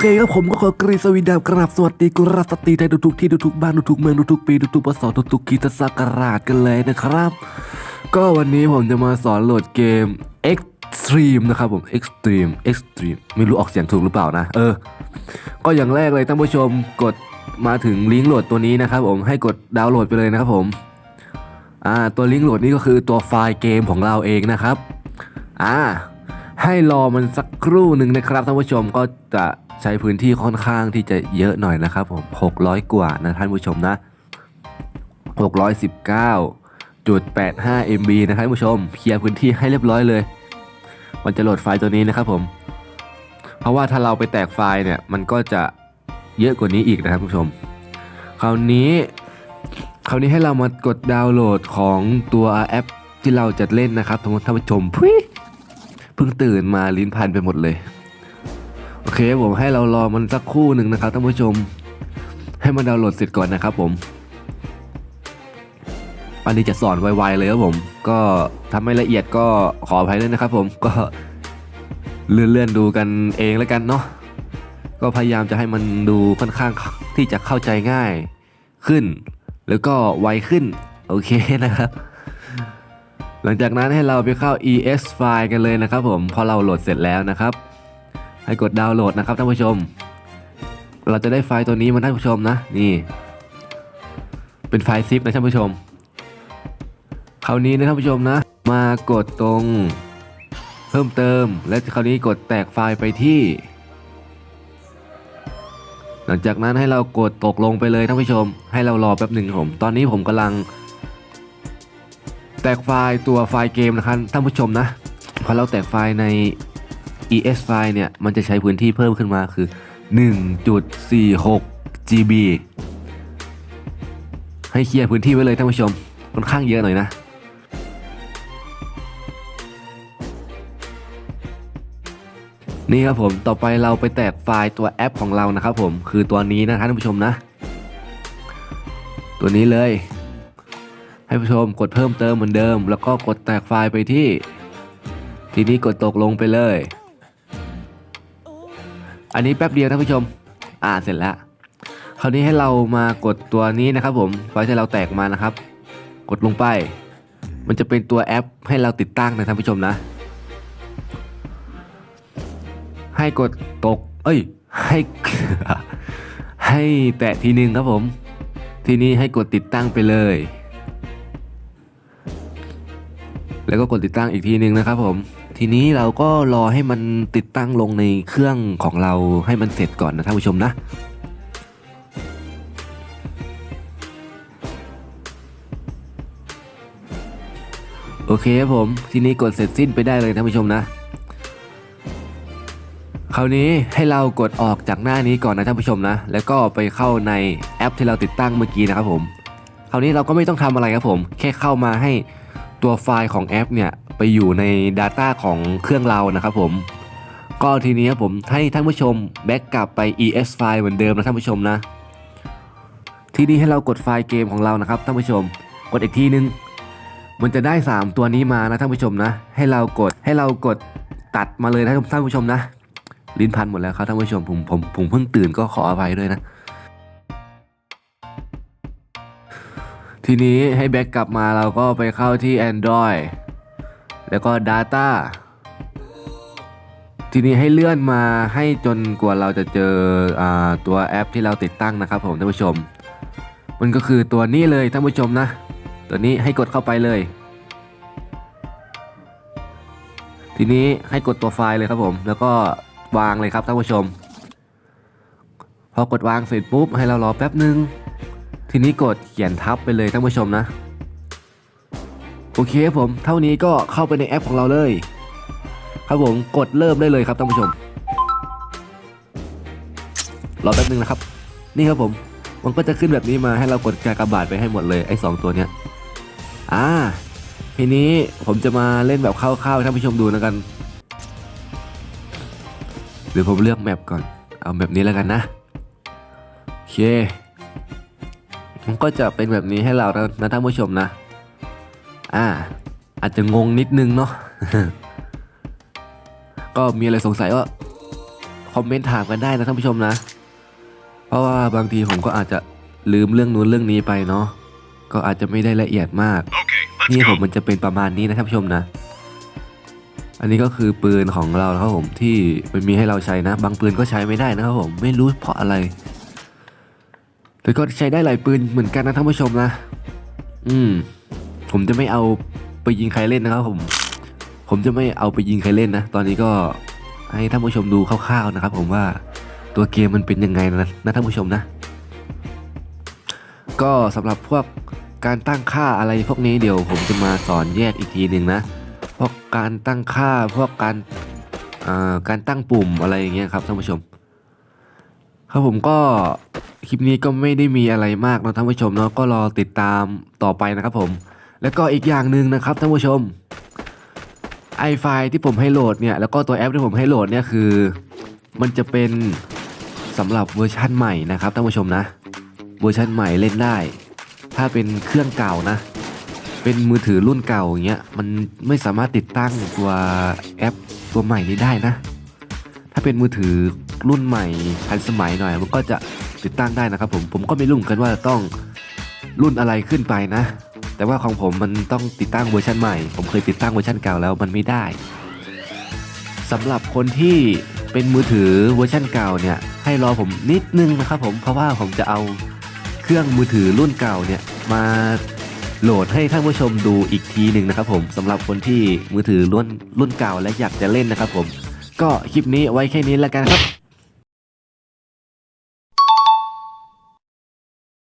เคครับผมก็ขอกรีสวีดามกราบสวัสดีกุราสตรีไทยทุกที่ทุกบ้านทุกเมืองทุกปีทุกปศทุกๆคริดศักราชกันเลยนะครับ ก็วันนี้ผมจะมาสอนโหลดเกม Extreme นะครับผม Extreme Extreme ไม่รู้ออกเสียงถูกหรือเปล่านะ เออ ก็อย่างแรกเลยท่านผู้ชมกดมาถึงลิงก์โหลดตัวนี้นะครับผมให้กดดาวน์โหลดไปเลยนะครับผมอ่าตัวลิงก์โหลดนี้ก็คือตัวไฟล์เกมของเราเองนะครับอ่าให้รอมันสักครู่หนึ่งนะครับท่านผู้ชมก็จะ ใช้พื้นที่ค่อนข้างที่จะเยอะหน่อยนะครับผม600 กว่านะท่านผู้ชมนะ 619.85 MB นะครับท่านผู้ชม เคลียร์พื้นที่ให้เรียบร้อยเลย มันจะโหลดไฟล์ตัวนี้นะครับผม เพราะว่าถ้าเราไปแตกไฟล์เนี่ย มันก็จะเยอะกว่านี้อีกนะครับผู้ชม คราวนี้ คราวนี้ให้เรามากดดาวน์โหลดของตัวแอปที่เราจะเล่นนะครับท่านผู้ชมเพิ่งตื่นมาลิ้นพันไปหมดเลย เคผมให้เรารอมันสักคู่หนึ่งนะครับท่านผู้ชม ให้มันดาวน์โหลดเสร็จก่อนนะครับผม อันนี้จะสอนไวๆเลยครับผม ก็ทำไม่ละเอียดก็ขออภัยด้วยนะครับผมก็เลื่อนๆดูกันเองแล้วกันเนาะก็พยายามจะให้มันดูค่อนข้างที่จะเข้าใจง่ายขึ้น แล้วก็ไวขึ้น โอเคนะครับ หลังจากนั้นให้เราไปเข้า ES ไฟล์กันเลยนะครับผมพอเราโหลดเสร็จแล้วนะครับ ให้กดดาวน์โหลดนะครับท่านผู้ชม เราจะได้ไฟล์ตัวนี้มาท่านผู้ชมนะ นี่ เป็นไฟล์ซิปนะท่านผู้ชม คราวนี้นะท่านผู้ชมนะ มากดตรงเพิ่มเติม และคราวนี้กดแตกไฟล์ไปที่ หลังจากนั้นให้เรากดตกลงไปเลยท่านผู้ชม ให้เรารอแป๊บหนึ่งครับผม ตอนนี้ผมกำลัง แตกไฟล์ตัวไฟล์เกมนะครับท่านผู้ชมนะพอเราแตกไฟล์ใน ES ไฟล์เนี่ยมันจะใช้พื้นที่เพิ่มขึ้นมาคือ 1.46 GB ให้เคลียร์พื้นที่ไว้เลยท่านผู้ชมค่อนข้างเยอะหน่อยนะนี่ครับผมต่อไปเราไปแตกไฟล์ตัวแอปของเรานะครับผมคือตัวนี้นะท่านผู้ชมนะ ตัวนี้เลย ให้ผู้ชมกดเพิ่มเติมเหมือนเดิม แล้วก็กดแตกไฟล์ไปที่ ทีนี้กดตกลงไปเลย อันนี้แป๊บเดียวท่านผู้ชม อ่าเสร็จแล้วคราวนี้ให้เรามากดตัวนี้นะครับ ผมไฟล์ที่เราแตกมานะครับ กดลงไป มันจะเป็นตัวแอปให้เราติดตั้งนะท่านผู้ชมนะ ให้กดตก เอ้ย ให้ให้แตะทีนึงครับผม ทีนี้ให้กดติดตั้งไปเลย แล้วก็กดติดตั้งอีกทีนึงนะครับผม ทีนี้เราก็รอให้มันติดตั้งลงในเครื่องของเราให้มันเสร็จก่อนนะท่านผู้ชมนะโอเคครับผม ทีนี้กดเสร็จสิ้นไปได้เลยท่านผู้ชมนะ คราวนี้ให้เรากดออกจากหน้านี้ก่อนนะท่านผู้ชมนะ แล้วก็ไปเข้าในแอปที่เราติดตั้งเมื่อกี้นะครับผม คราวนี้เราก็ไม่ต้องทำอะไรครับผม แค่เข้ามาให้ตัวไฟล์ของแอปเนี่ย ไปอยู่ใน Data ของเครื่องเรานะครับผม ก็ทีนี้ผมให้ท่านผู้ชมแบ็กกลับไป ES ไฟล์เหมือนเดิมนะท่านผู้ชมนะ ทีนี้ให้เรากดไฟล์เกมของเรานะครับท่านผู้ชม กดอีกทีนึง มันจะได้ 3 ตัวนี้มานะท่านผู้ชมนะ ให้เรากดให้เรากดตัดมาเลยนะท่านผู้ชมนะ ลิ้นพันหมดแล้วครับท่านผู้ชมผมผมผมเพิ่งตื่นก็ขออภัยด้วยนะทีนี้ให้แบ็กกลับมาเราก็ไปเข้าที่ Android แล้วก็ Data ทีนี้ให้เลื่อนมาให้จนกว่าเราจะเจออตัวแอปที่เราติดตั้งนะครับผมท่านผู้ชม มันก็คือตัวนี้เลยท่านผู้ชมนะ ตัวนี้ให้กดเข้าไปเลย ทีนี้ให้กดตัวไฟล์เลยครับผม แล้วก็วางเลยครับท่านผู้ชม พอกดวางเสร็จปุ๊บให้เรารอแป๊บนึง ทีนี้กดเขียนทับไปเลยท่านผู้ชมนะ โอเคครับผมเท่านี้ก็เข้าไปในแอปของเราเลย ครับผมกดเริ่มได้เลยครับท่านผู้ชมรอแป๊บนึงนะครับ นี่ครับผมมันก็จะขึ้นแบบนี้มาให้เรากดกากบาทไปให้หมดเลยไอ้สองตัวเนี้ยอ่าทีนี้ผมจะมาเล่นแบบคร่าวๆให้ท่านผู้ชมดูนะกันเดี๋ยวผมเลือกแมปก่อน เอาแบบนี้แล้วกันนะโอเคมันก็จะเป็นแบบนี้ให้เรานะท่านผู้ชมนะ อ่า อาจจะงงนิดนึงเนาะก็มีอะไรสงสัยก็คอมเมนต์ถามกันได้นะท่านผู้ชมนะ เพราะว่าบางทีผมก็อาจจะลืมเรื่องนู้นเรื่องนี้ไปเนาะก็อาจจะไม่ได้ละเอียดมากนี่ผมมันจะเป็นประมาณนี้นะท่านผู้ชมนะ อันนี้ก็คือปืนของเรานะครับผมที่มันมีให้เราใช้นะ บางปืนก็ใช้ไม่ได้นะครับผมไม่รู้เพราะอะไรแต่ก็ใช้ได้หลายปืนเหมือนกันนะท่านผู้ชมนะ อืม ผมจะไม่เอาไปยิงใครเล่นนะครับผมผมจะไม่เอาไปยิงใครเล่นนะ ตอนนี้ก็ให้ท่านผู้ชมดูคร่าวๆนะครับ ผมว่าตัวเกมมันเป็นยังไงนะนะท่านผู้ชมนะ ก็สำหรับพวกการตั้งค่าอะไรพวกนี้เดี๋ยวผมจะมาสอนแยกอีกทีหนึ่งนะพวกการตั้งค่าพวกการการตั้งปุ่มอะไรอย่างเงี้ยครับท่านผู้ชม ครับผมก็คลิปนี้ก็ไม่ได้มีอะไรมากนะท่านผู้ชมเนาะก็รอติดตามต่อไปนะครับผม แล้วก็อีกอย่างหนึ่งนะครับท่านผู้ชมไอไฟที่ผมให้โหลดเนี่ยแล้วก็ตัวแอปที่ผมให้โหลดเนี่ยคือ มันจะเป็นสำหรับเวอร์ชันใหม่นะครับท่านผู้ชมนะ เวอร์ชันใหม่เล่นได้ ถ้าเป็นเครื่องเก่านะ เป็นมือถือรุ่นเก่าอย่างเงี้ยมันไม่สามารถติดตั้งตัวแอปตัวใหม่นี้ได้นะ ถ้าเป็นมือถือรุ่นใหม่ทันสมัยหน่อย มันก็จะติดตั้งได้นะครับผมผมก็ไม่รู้กันว่าจะต้องรุ่นอะไรขึ้นไปนะ แต่ว่าของผมมันต้องติดตั้งเวอร์ชันใหม่ ผมเคยติดตั้งเวอร์ชันเก่าแล้วมันไม่ได้สำหรับคนที่เป็นมือถือเวอร์ชันเก่าเนี่ยให้รอผมนิดนึงนะครับผมเพราะว่าผมจะเอาเครื่องมือถือรุ่นเก่าเนี่ยมาโหลดให้ท่านผู้ชมดูอีกทีหนึ่งนะครับผมสำหรับคนที่มือถือรุ่นรุ่นเก่าและอยากจะเล่นนะครับผม ก็คลิปนี้ไว้แค่นี้แล้วกันครับ